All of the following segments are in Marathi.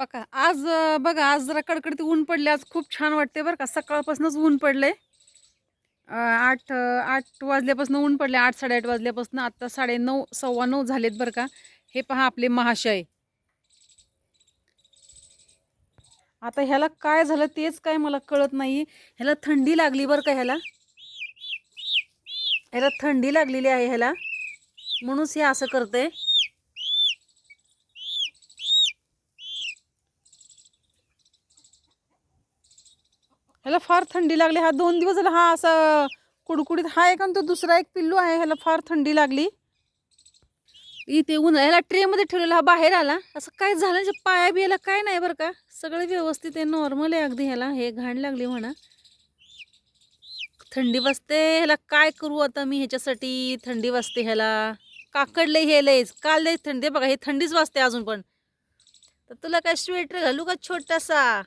पका आज बघा आज जरा कडकडीत ऊन पडले आज खूप छान वाटते बरं का. सकाळपासूनच ऊन पडले आठ आठ वाजल्यापासून ऊन पडले आठ साडेआठ वाजल्यापासून आत्ता साडे नऊ सव्वा नऊ झालेत बरं का. हे पहा आपले महाशय. आता ह्याला काय झालं तेच काय मला कळत नाही. ह्याला थंडी लागली बरं का ह्याला? ह्याला थंडी लागलेली आहे ह्याला. म्हणूनच हे असं करते ह्याला फार थंडी लागली. हा दोन दिवस झाला हा असा कुडकुडीत. हा एक आणि तो दुसरा एक पिल्लू आहे. ह्याला फार थंडी लागली. इथे उन्हाळ्याला ट्रेमध्ये ठेवलेला. हा बाहेर आला. असं काय झालं? म्हणजे पाया बियाला काय नाही बरं का? सगळं व्यवस्थित आहे. नॉर्मल आहे अगदी ह्याला. हे घाण लागली म्हणा. थंडी वाजते. ह्याला काय करू आता मी ह्याच्यासाठी? थंडी वाजते ह्याला. काकडले हे लयच काल लय थंडी. बघा हे थंडीच वाजते अजून पण. तर तुला काय स्वेटर घालू का छोटासा?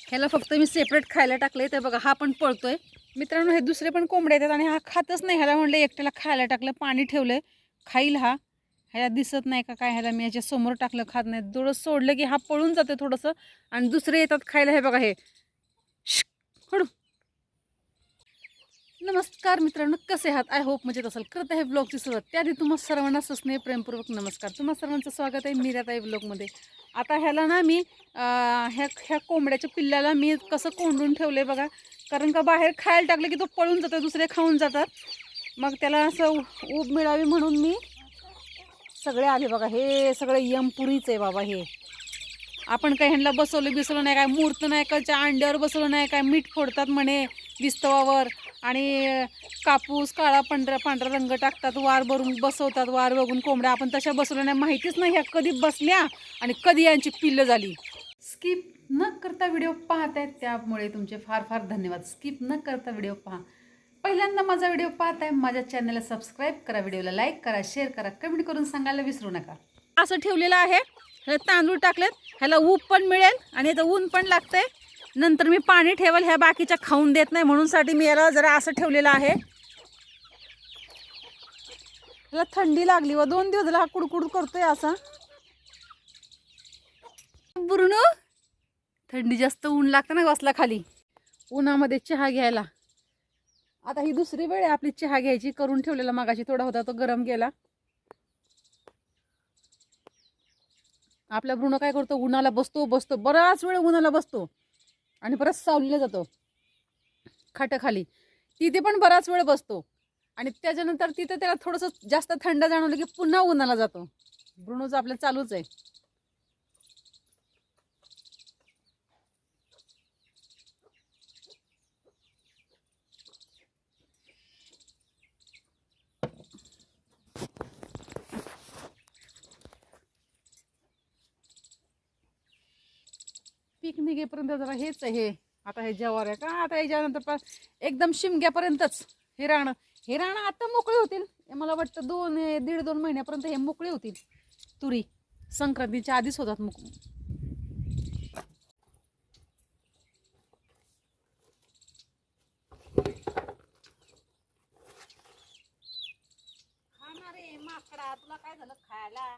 ह्याला फक्त मी सेपरेट खायला टाकले तर बघा हा पण पळतोय. मित्रांनो हे दुसरे पण कोंबडे येतात आणि हा खातच नाही. ह्याला म्हणलं एकट्याला खायला टाकलं पाणी ठेवलंय. खाईल हा. ह्याला दिसत नाही का काय? ह्याला मी ह्याच्या समोर टाकलं खात नाही. थोडं सोडलं की हा पळून जाते थोडंसं. आणि दुसरे येतात खायला हे बघा हे. हडू नमस्कार मित्रांनो कसे आहात? आय होप मजेत असाल. करत आहे ब्लॉगची सुरुवात. त्याआधी तुम्हा सर्वांना सस्ने प्रेमपूर्वक नमस्कार. तुम्हा सर्वांचं स्वागत आहे मीराताई ब्लॉगमध्ये आता ह्याला ना मी ह्या ह्या कोंबड्याच्या पिल्ल्याला मी कसं कोंडून ठेवले बघा. कारण का बाहेर खायला टाकलं की तो पळून जातो दुसरे खाऊन जातात. मग त्याला असं उ- ऊब मिळावी म्हणून मी सगळे आले बघा. हे सगळं यमपुरीच आहे बाबा हे. आपण काय ह्यांना बसवलं बिसवलं नाही काय मूर्त नाही काच्या अंड्यावर बसवलं नाही काय मीठ फोडतात म्हणे विस्तवावर. आणि कापूस काळा पांढरा पांढरा रंग टाकतात वार भरून बसवतात वार बघून कोंबड्या. आपण तशा बसवल्या नाही. माहितीच नाही ह्या कधी बसल्या आणि कधी यांची पिल्लं झाली. स्किप न करता व्हिडिओ पाहत आहेत त्यामुळे तुमचे फार फार धन्यवाद. स्किप न करता व्हिडिओ पहा. पहिल्यांदा माझा व्हिडिओ पाहत आहे माझ्या चॅनलला सबस्क्राईब करा व्हिडिओला लाईक करा शेअर करा कमेंट करून सांगायला विसरू नका. असं ठेवलेलं आहे. हे तांदूळ टाकलेत ह्याला ऊब पण मिळेल आणि इथं ऊन पण लागतंय. नंतर मी पाणी ठेवल ह्या बाकीच्या खाऊन देत नाही म्हणून साठी मी याला जरा असं ठेवलेलं आहे. याला थंडी लागली व दोन दिवस झाला हा कुडकुड करतोय असा. बुरणू थंडी जास्त ऊन लागतं ना बसला खाली. उन्हामध्ये चहा घ्यायला. आता ही दुसरी वेळ आहे आपली चहा घ्यायची करून ठेवलेला मागाशी थोडा होता तो गरम गेला. आपला भ्रूण काय करतो उन्हाला बसतो बसतो बराच वेळ उन्हाला बसतो. आणि परत सावलीला जातो. खाटाखाली तिथे पण बराच वेळ बसतो. आणि त्याच्यानंतर तिथं त्याला थोडंसं जास्त थंड जाणवलं की पुन्हा उन्हाला जातो. ब्रुणोचं आपलं चालूच आहे. पीक निघेपर्यंत जरा हेच आहे हे. आता हे जवार आहे का? आता याच्यानंतर पा एकदम शिमग्यापर्यंतच हे राणं हे राणं आता मोकळे होतील. मला वाटतं दोन दीड दोन महिन्यापर्यंत हे मोकळे होतील. तुरी. संक्रांतीच्या आधीच होतात मोक माकडा तुला काय झालं? खायला.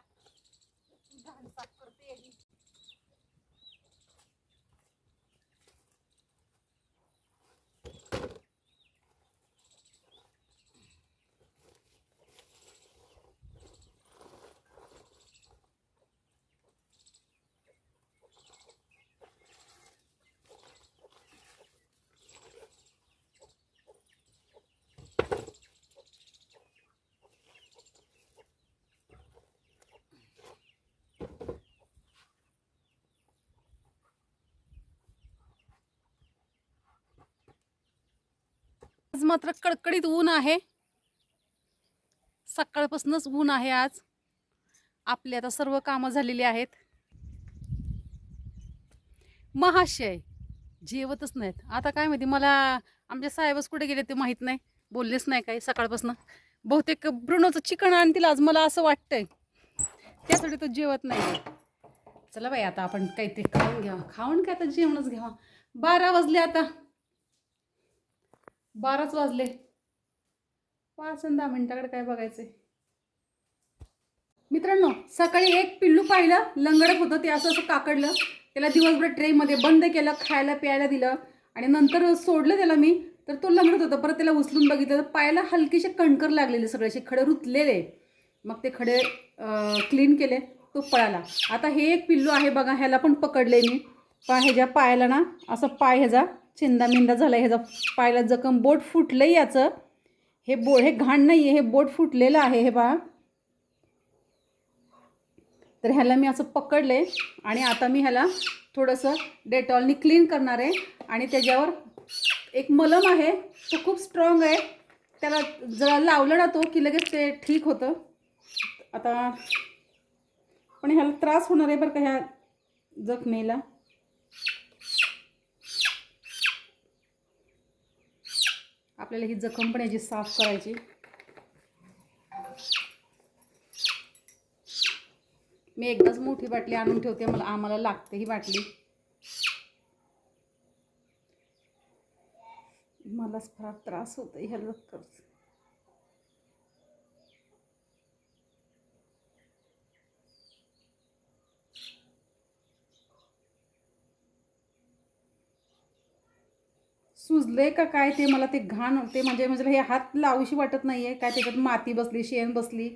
आज मात्र कडकडीत ऊन आहे. सकाळपासूनच ऊन आहे आज. आपली आता सर्व कामं झालेली आहेत. महाशय जेवतच नाहीत. आता काय माहिती मला आमच्या साहेबच कुठे गेले ते माहीत नाही. बोललेच नाही काही सकाळपासून. बहुतेक ब्रुनोचं चिकन आणतील आज मला असं वाटतंय. त्यासाठी तो जेवत नाही. चला बाई आता आपण काहीतरी खाऊन घ्यावा. खाऊन काय आता जेवणच घ्यावा. बारा वाजले आता. बाराच वाजले. पाच आणि दहा मिनटाकडे काय बघायचं मित्रांनो सकाळी एक पिल्लू पाहिलं लंगडत होतं ते असं असं काकडलं. त्याला दिवसभर ट्रेमध्ये बंद केलं खायला प्यायला दिलं. आणि नंतर सोडलं त्याला मी तर तो लंगडत होता. परत त्याला उचलून बघितलं तर पायाला हलकेसे कणकर लागलेले सगळे असे खडे रुतलेले. मग ते खडे क्लीन केले तो पळाला. आता हे एक पिल्लू आहे बघा ह्याला पण पकडले मी. पा ह्याच्या पायाला ना असं पाय ह्याचा चिंदा मिंदा झाला ह्याचा पायला जखम बोट फुटलं याचं. हे बो हे घाण नाही आहे हे बोट फुटलेलं आहे हे बा तर ह्याला मी असं पकडले आणि आता मी ह्याला थोडंसं डेटॉलनी क्लीन करणार आहे आणि त्याच्यावर एक मलम आहे तो खूप स्ट्रॉंग आहे. त्याला जरा लावलं ना तो की लगेच ते ठीक होतं. आता पण ह्याला त्रास होणार आहे बरं का ह्या जखमेला. आपल्याला ही जखम पण याची साफ करायची. मी एकदाच मोठी बाटली आणून ठेवते मला आम्हाला लागते ही बाटली. मलाच फार त्रास होतो ह्या कर सुजले का काय ते? मला ते घाण ते म्हणजे म्हणजे हे हात लावूशी वाटत नाहीये. काय त्याच्यात माती बसली शेण बसली.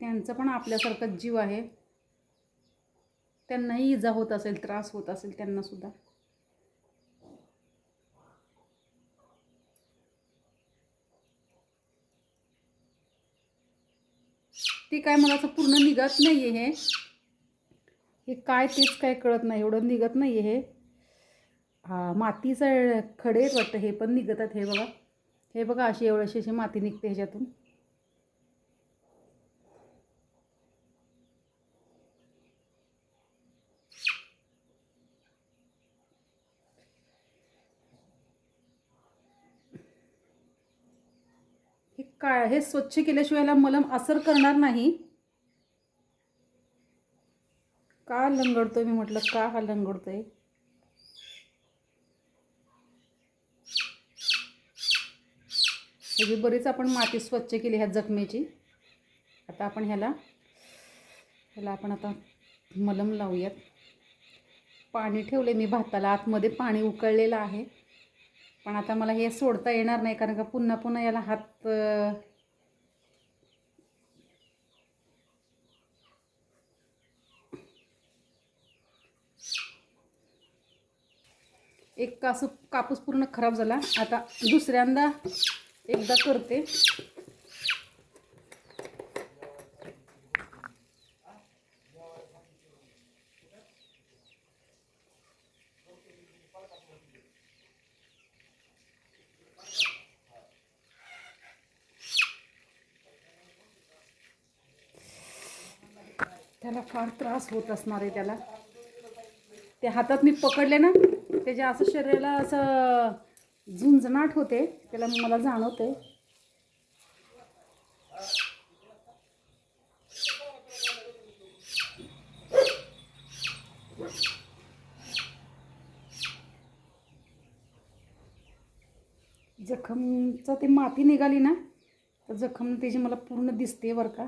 त्यांचं पण आपल्यासारखंच जीव आहे. त्यांनाही इजा होत असेल त्रास होत असेल त्यांना ते काय मला असं पूर्ण निघत नाहीये हे. हे काय तेच काय कळत नाही एवढं निघत नाहीये हे. हा मातीचं खडे वाटतं हे पण निघतात हे बघा. हे बघा अशी एवढीशी अशी माती निघते ह्याच्यातून. काळ हे स्वच्छ केल्याशिवाय याला मलम असर करणार नाही. का लंगडतोय मी म्हटलं का हा लंगडतोय? ह्याची बरीच आपण माती स्वच्छ केली ह्या जखमेची. आता आपण ह्याला ह्याला आपण आता मलम लावूयात. पाणी ठेवले मी भाताला आतमध्ये पाणी उकळलेलं आहे. पण आता मला हे सोडता येणार नाही कारण का पुन्हा पुन्हा याला हात एक कासू कापूस पूर्ण खराब झाला. आता दुसऱ्यांदा एकदा करते. त्याला फार त्रास होत असणार आहे त्याला. ते हातात मी पकडले ना त्याच्या असं शरीराला असं झुंजनाट होते त्याला मला जाणवते जखमचं ते माती निघाली ना तर जखम त्याची मला पूर्ण दिसते बरं का.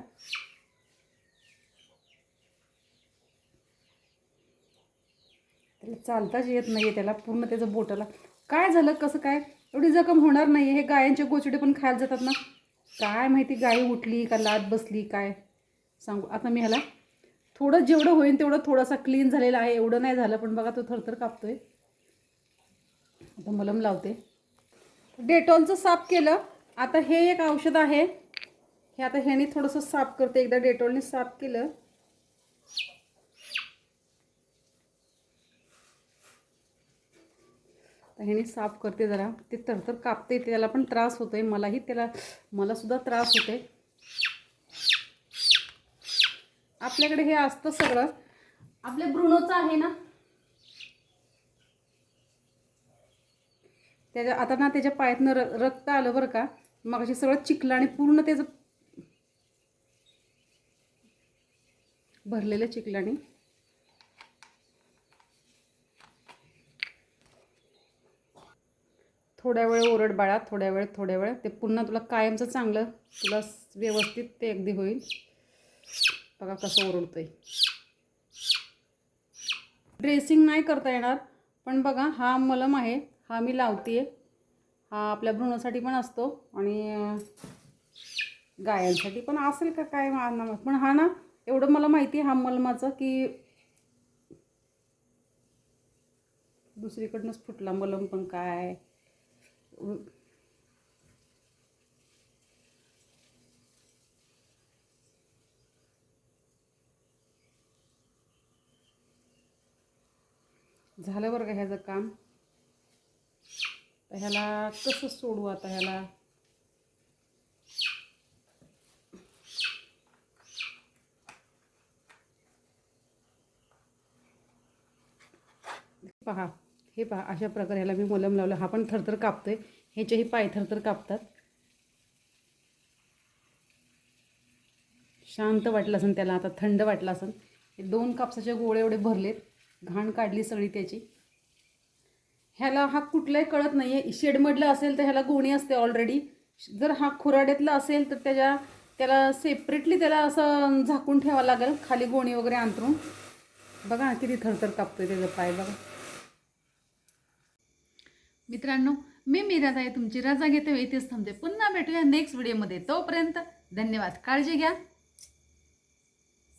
त्याला चालताच येत नाही त्याला पूर्ण त्याचं बोटाला. काय झालं कसं काय? एवढी जखम होणार नाही हे गायांचे गोचडे पण खायला जातात ना. काय माहिती गाय उठली का लात बसली काय? सांगू आता मी ह्याला थोडं जेवढं होईल तेवढं थोडासा क्लीन झालेला आहे एवढं नाही झालं पण बघा तो थरथर कापतोय. आता मलम लावते. डेटॉलचं साफ केलं. आता हे एक औषध आहे. हे आता ह्याने थोडंसं साफ करते. एकदा डेटॉलने साफ केलं. तर ह्याने साफ करते जरा. ते तरतर कापते त्याला पण त्रास होतोय. मलाही त्याला मला सुद्धा त्रास होते आपल्याकडे हे असतं सगळं. आपल्या ब्रुणोचं आहे ना? त्याच्या आता ना त्याच्या पायातनं र रक्त आलं बरं का? मग अशी सगळं चिखलं आणि पूर्ण त्याचं भरलेलं चिखलाने थोड्या वेळ ओरड बाळा थोड्या वेळ थोड्या वेळ. ते पुन्हा तुला कायमचं चांगलं तुला व्यवस्थित ते अगदी होईल. बघा कसं ओरडतंय. ड्रेसिंग नाही करता येणार पण बघा हा मलम आहे हा मी लावते आहे हा आपल्या भ्रूणासाठी पण असतो आणि गायांसाठी पण असेल का काय पण हा ना एवढं मला माहिती आहे हा मलमाचं की दुसरीकडनंच फुटला मलम पण काय? झालं बरं का ह्याचं काम? तर ह्याला कसं सोडू आता ह्याला? पहा. हे पहा अशा प्रकारे ह्याला मी मलम लावलं. हा पण थरथर कापतो आहे ह्याचेही पाय थरथर कापतात. शांत वाटलं असेल त्याला आता थंड वाटलं असेल. हे दोन कापसाचे गोळे एवढे भरलेत. घाण काढली सगळी त्याची. ह्याला हा कुठलाही कळत नाही आहे शेडमधला असेल तर ह्याला गोणी असते ऑलरेडी जर हा खुराड्यातला असेल तर त्याच्या त्याला सेपरेटली त्याला असं झाकून ठेवावं लागेल. खाली गोणी वगैरे अंतरून बघा किती थरथर कापतो आहे त्याचा पाय बघा. मित्रांनो मी मीरात आहे तुमची रजा घेते इथेच थांबते. पुन्हा भेटूया नेक्स्ट व्हिडिओमध्ये तोपर्यंत धन्यवाद. काळजी घ्या.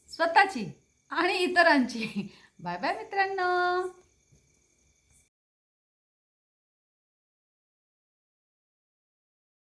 स्वतःची आणि इतरांची. बाय बाय मित्रांनो.